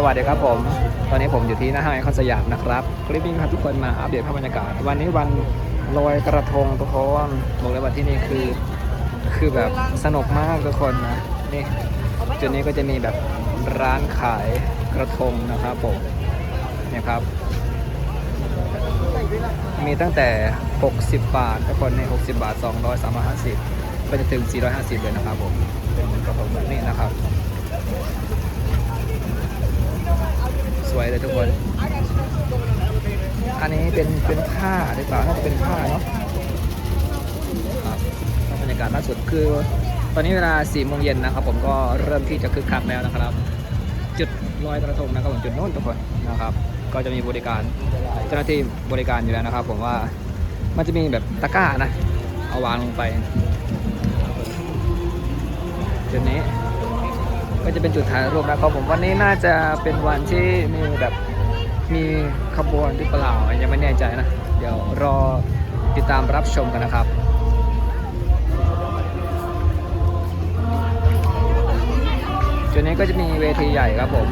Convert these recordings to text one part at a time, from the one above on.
สวัสดีครับผม ตอนนี้ผมอยู่ที่หน้าห้างไอคอนสยามนะครับ คลิปนี้พาทุกคนมาอัปเดตภาพบรรยากาศ วันนี้วันลอยกระทงทุกคนบอกเลยว่าที่นี่คือ คือแบบสนุกมากทุกคนนะ นี่ จุดนี้ก็จะมีแบบร้านขายกระทงนะครับผมเนี่ยครับ มีตั้งแต่ 60 บาททุกคนใน60 บาท 200 350 ไปจนถึง 450 เลยนะครับผม เป็นกระทงแบบนี้นะครับ สวยเลยทุกคน อันนี้เป็นเป็นผ้าหรือเปล่าน่าจะเป็นผ้าเนาะครับบรรยากาศล่าสุดคือ ตอนนี้เวลา4โมงเย็นนะครับ ผมก็เริ่มที่จะคึกคักแล้วนะครับ จุดลอยกระทงนะครับผมจุดโน้นทุกคนนะครับ ก็จะมีบริการเจ้าหน้าที่บริการอยู่แล้วนะครับ ผมว่ามันจะมีแบบตะกร้านะ เอาวางลงไปจุดนี้ ก็จะเป็นจุดถ่ายรูปนะครับผมวันนี้น่าจะเป็นวันที่มีแบบมีขบวนหรือเปล่ายังไม่แน่ใจนะ เดี๋ยวรอติดตามรับชมกันนะครับจุดนี้ก็จะมีเวทีใหญ่ครับผม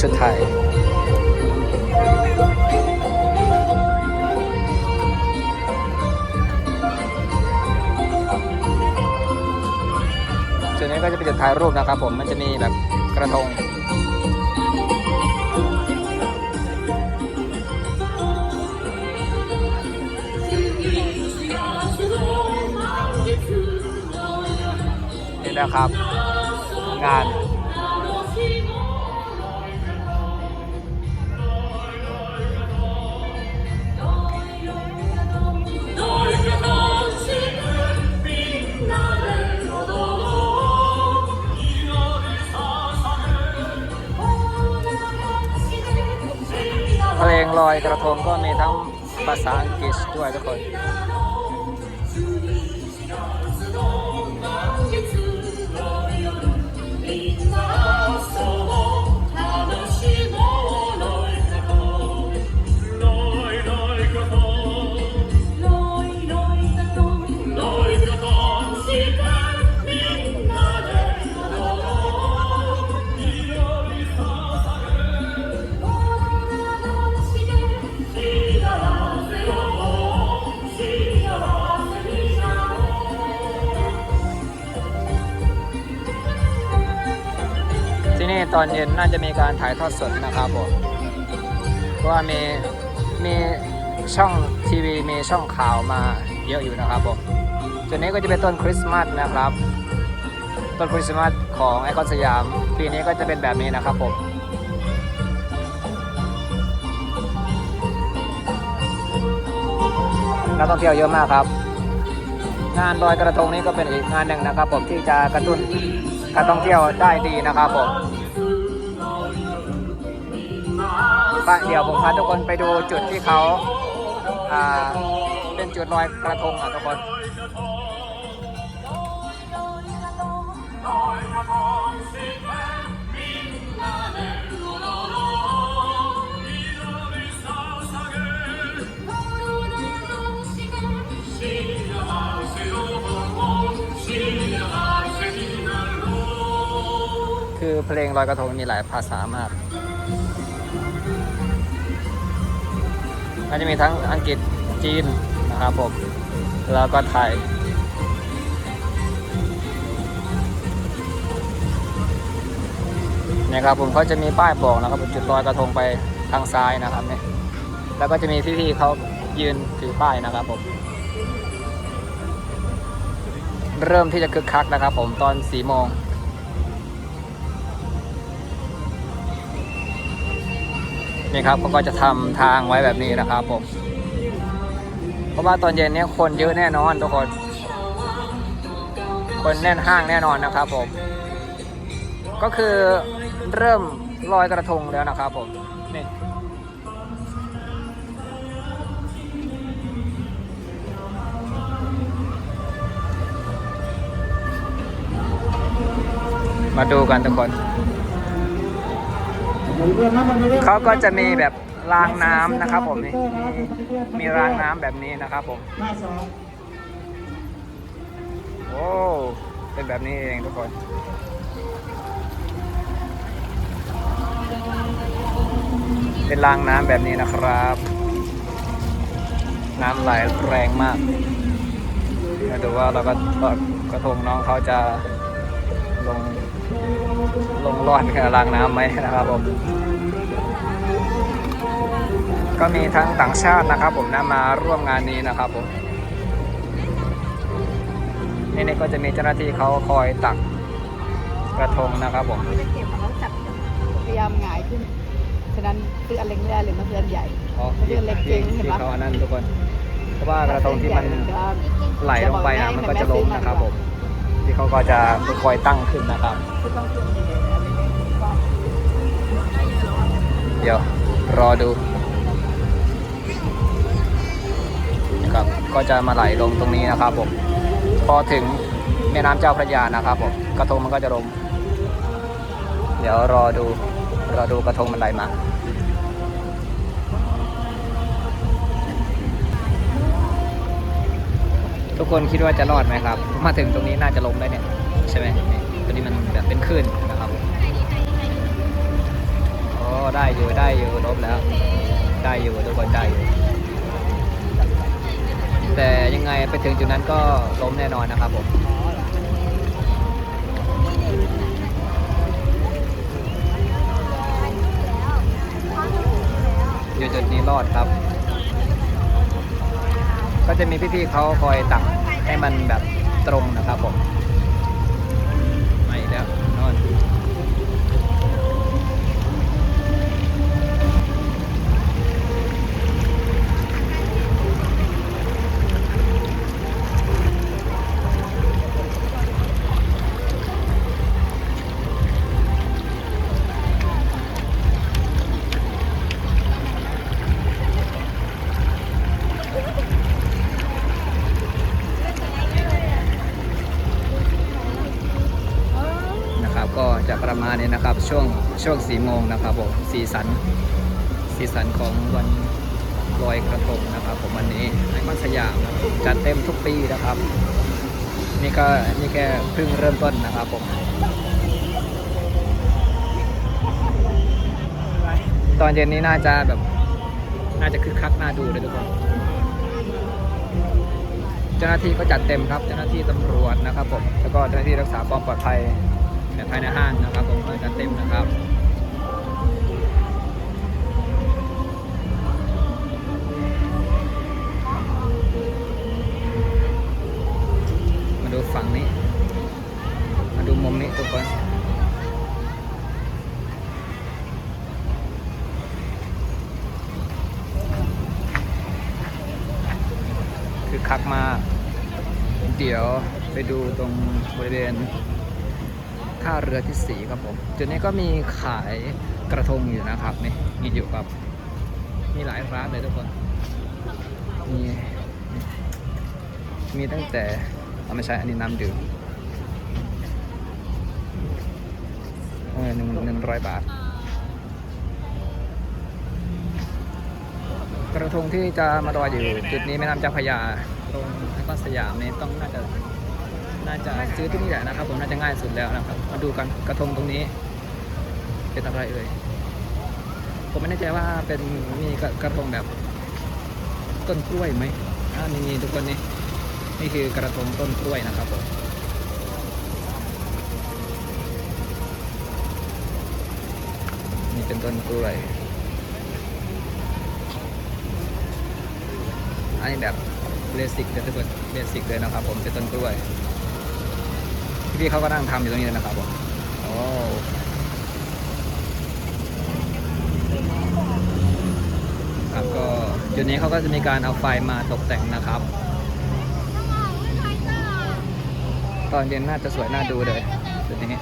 ชุดไทย จุดนี้ก็จะเป็นจุดถ่ายรูปนะครับผมมันจะมีแบบกระทงนี่นะครับ งาน อยกระทงก็มีทั้งภาษาอังกฤษด้วยทุกคน นี่ตอนเย็นน่าจะมีการถ่ายทอดสดนะครับผมเพราะว่ามีมีช่องทีวีมีช่องข่าวมาเยอะอยู่นะครับผมจุดนี้ก็จะเป็นต้นคริสต์มาสนะครับ ต้นคริสต์มาสของไอคอนสยาม ปีนี้ก็จะเป็นแบบนี้นะครับผมนักท่องเที่ยวเยอะมากครับ งานลอยกระทงนี้ก็เป็นอีกงานหนึ่งนะครับผมที่จะกระตุ้น การท่องเที่ยวได้ดีนะครับผมไปเดี๋ยวผมพาทุกคนไปดูจุดที่เขาอ่าเป็นจุดลอยกระทงอะทุกคนคือ เพลงลอยกระทงมีหลายภาษามากมันจะมีทั้งอังกฤษจีนนะครับผม แล้วก็ไทย เนี่ยครับผมเขาจะมีป้ายบอกนะครับจุดลอยกระทงไปทางซ้ายนะครับเนี่ยแล้วก็จะมีพี่ๆเขายืนถือป้ายนะครับผม เริ่มที่จะคึกคักนะครับผมตอนสี่โมง นี่ครับเขาก็จะทำทางไว้แบบนี้นะครับผม เพราะว่าตอนเย็นนี้คนเยอะแน่นอนทุกคน คนแน่นห้างแน่นอนนะครับผม ก็คือเริ่มลอยกระทงแล้วนะครับผมนี่มาดูกันทุกคน เขาก็จะมีแบบรางน้ำนะครับผมนี่มีรางน้ำแบบนี้นะครับผมโอ้เป็นแบบนี้เองทุกคนเป็นรางน้ำแบบนี้นะครับ น้ำไหลแรงมากมาดูว่าเราก็กระทงน้องเขาจะลง ลงรอดกับรางน้ำไหมนะครับผมก็มีทั้งต่างชาตินะครับผมนะมาร่วมงานนี้นะครับผมนี่นี่ก็จะมีเจ้าหน้าที่เขาคอยตักกระทงนะครับผมไม่ได้เก็บเขาจับพยายามหงายขึ้น ฉะนั้นซื้ออันเล็กไม่ได้เลยมันคืออันใหญ่เพราะเรื่องเล็กจริงเห็นที่ปะเขาอันนั้นทุกคน เพราะว่ากระทงที่มันไหลลงไปนะมันก็จะล้มนะครับผม ที่เขาก็จะคอยตั้งขึ้นนะครับ เดี๋ยวรอดูนะครับก็จะมาไหลลงตรงนี้นะครับผมพอถึงแม่น้ำเจ้าพระยานะครับผมกระทงมันก็จะลงเดี๋ยวรอดูรอดูกระทงมันไหลมา ทุกคนคิดว่าจะรอดไหมครับ มาถึงตรงนี้น่าจะลงได้เนี่ยใช่ไหมนี่ตัวนี้มันแบบเป็นคลื่นนะครับโอ้ได้อยู่ได้อยู่ลบแล้ว ได้อยู่ทุกคนได้อยู่แต่ยังไงไปถึงจุดนั้นก็ล้มแน่นอนนะครับผมอยู่จุดนี้รอดครับ ก็จะมีพี่ๆเขาคอยตักให้มันแบบตรงนะครับผม นี้นะครับ ช่วงช่วงสี่โมงนะครับผมสีสันสีสันของวันลอยกระทงนะครับ ผมวันนี้ในมัสยามนะครับจัดเต็มทุกปีนะครับ นี่ก็นี่แค่เพิ่งเริ่มต้นนะครับผมตอนเย็นนี้น่าจะแบบ น่าจะคึกคักน่าดูเลยทุกคน เจ้าหน้าที่ก็จัดเต็มครับ เจ้าหน้าที่ตำรวจนะครับผม แล้วก็เจ้าหน้าที่รักษาความปลอดภัย ในภายในห้างนะครับผมก็จัดเต็มนะครับมาดูฝั่งนี้ มาดูมุมนี้ทุกคนคือคักมาก เดี๋ยวไปดูตรงบริเวณ ท่าเรือที่สีครับผมจุดนี้ก็มีขายกระทงอยู่นะครับนี่มีอยู่ครับ มีหลายร้านเลยทุกคน มีมีตั้งแต่เอาไม่ใช่อันนี้น้ำดื่มหนึ่งหนึ่งร้อยบาท กระทงที่จะมาลอยอยู่จุดนี้แม่น้ำเจ้าพระยาตรงไอคอนสยามนี่ต้องน่าจะ น่าจะซื้อที่นี่แหละนะครับ ผมน่าจะง่ายสุดแล้วนะครับ มาดูกันกระทงตรงนี้ เป็นอะไรเอ่ยผมไม่แน่ใจว่าเป็นมีกระกระทงแบบต้นกล้วยไหมอ่านี่นี่ทุกคนนี่นี่คือกระทงต้นกล้วยนะครับผมนี่เป็นต้นกล้วยอันนี้แบบเบสิกเลยทุกคนเบสิกเลยนะครับผมเป็นต้นกล้วย พี่เขาก็นั่งทำอยู่ตรงนี้เลยนะครับผมโอ้ครับก็จุดนี้เขาก็จะมีการเอาไฟมาตกแต่งนะครับ ตอนเย็นน่าจะสวยน่าดูเลยจุดนี้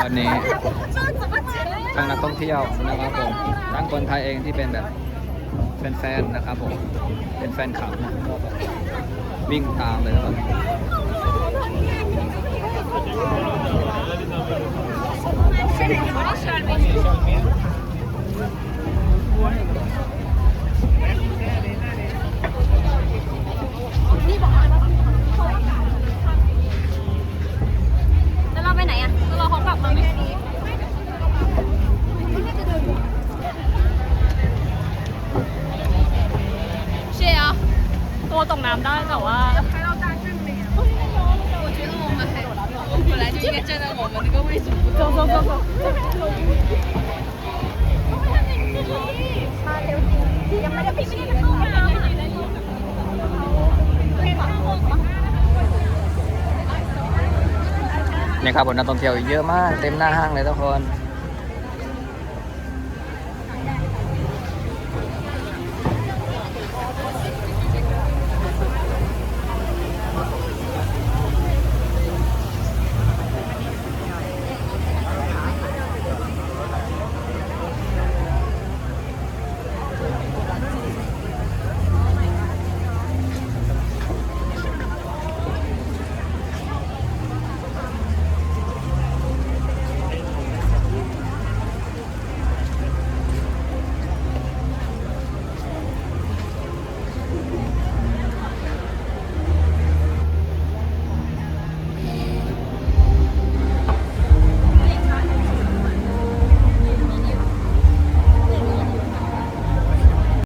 นะครับผมตอนนี้ทั้งนักท่องเที่ยวนะครับผมทั้งคนไทยเองที่เป็นแบบเป็นแฟนนะครับผมเป็นแฟนคลับนะก็แบบวิ่งตามเลยนะครับ แล้วเราไปไหนอะเราเขากลับมาไหมเชียร์ ตัวตกน้ำได้แต่ว่า我觉得我们还本来就应该站在我们那个位置。走走走走。 เนี่ยครับผมนักท่องเที่ยวเยอะมากเต็มหน้าห้างเลยทุกคน